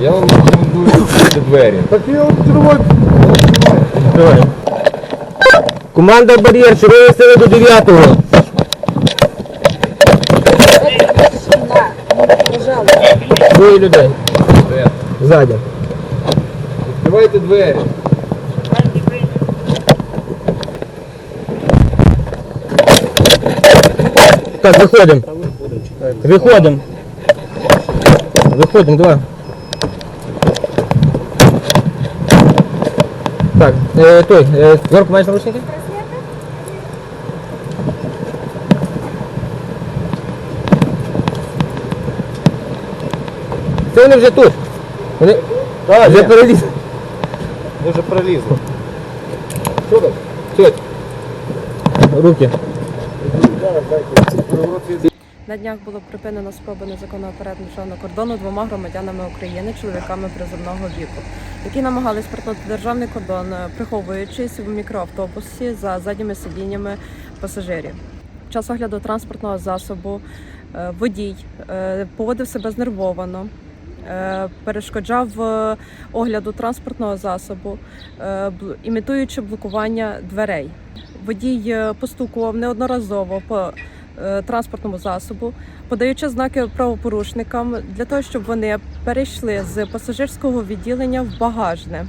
Я вам рекомендую відкрити двері. Так я відкривати. Відкриваємо. Команда бар'єр, червоні сили до 9-го. Сюда, пожалуйста. Двоє людей. Де? Ззаді. Відкривайте двері. Так, виходимо. Виходимо. Виходимо, давай. Так, е, той, е, Зорко, маєш наручники? Це вони вже тут. Вони Так, вже є. перелізли. Вже пролізли. Що там? Руки. На днях було припинено спроби незаконного перетину кордону двома громадянами України, чоловіками призовного віку, які намагались перетнути державний кордон, е, приховуючись в мікроавтобусі за задніми сидіннями пасажирів. Під час огляду транспортного засобу е, водій е, поводив себе знервовано. Перешкоджав огляду транспортного засобу, імітуючи блокування дверей. Водій постукував неодноразово по транспортному засобу, подаючи знаки правопорушникам для того, щоб вони перейшли з пасажирського відділення в багажне.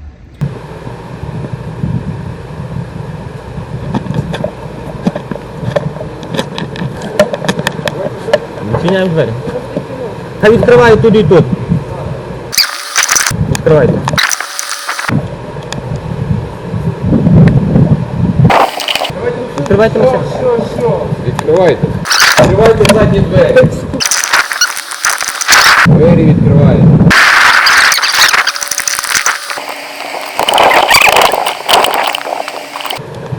Відчиняємо двері. Хай відкривають тут і тут. Відкривайте. Відкривайте машину. Відкривайте. Відкривайте задні двері. Двері відкривайте.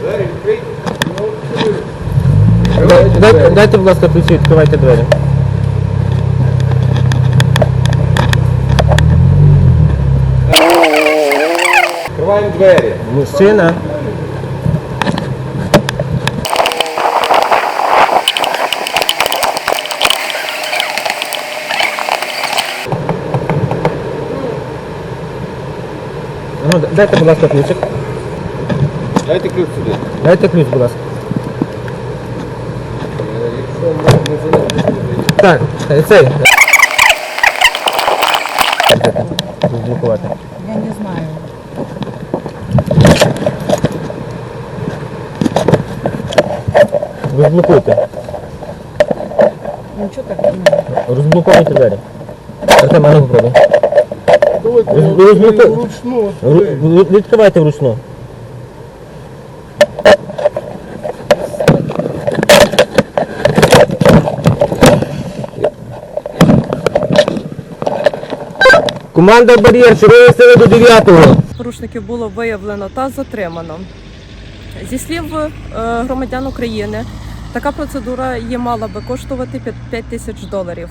Двері відкрийте. Відкривайте Дайте, двері. дайте, будь ласка, ключі, відкривайте двері. Відкриваємо двері. Мужчина. Ну, дайте, будь ласка, ключик. Дайте ключ сюди. Дайте ключ, будь ласка. Якщо не занесемо, Так, цей. Розблокувати. Я не знаю. Розблокуйте. Ничего так не знаю. Розблокуйте двері. Артем, а ну попробуй. Вручну- вручну. Відкривайте вручну. Команда бар'єр, червоні сили до 9-го. Порушників було виявлено та затримано. Зі слів е, громадян України, така процедура її мала би коштувати 5 тисяч доларів.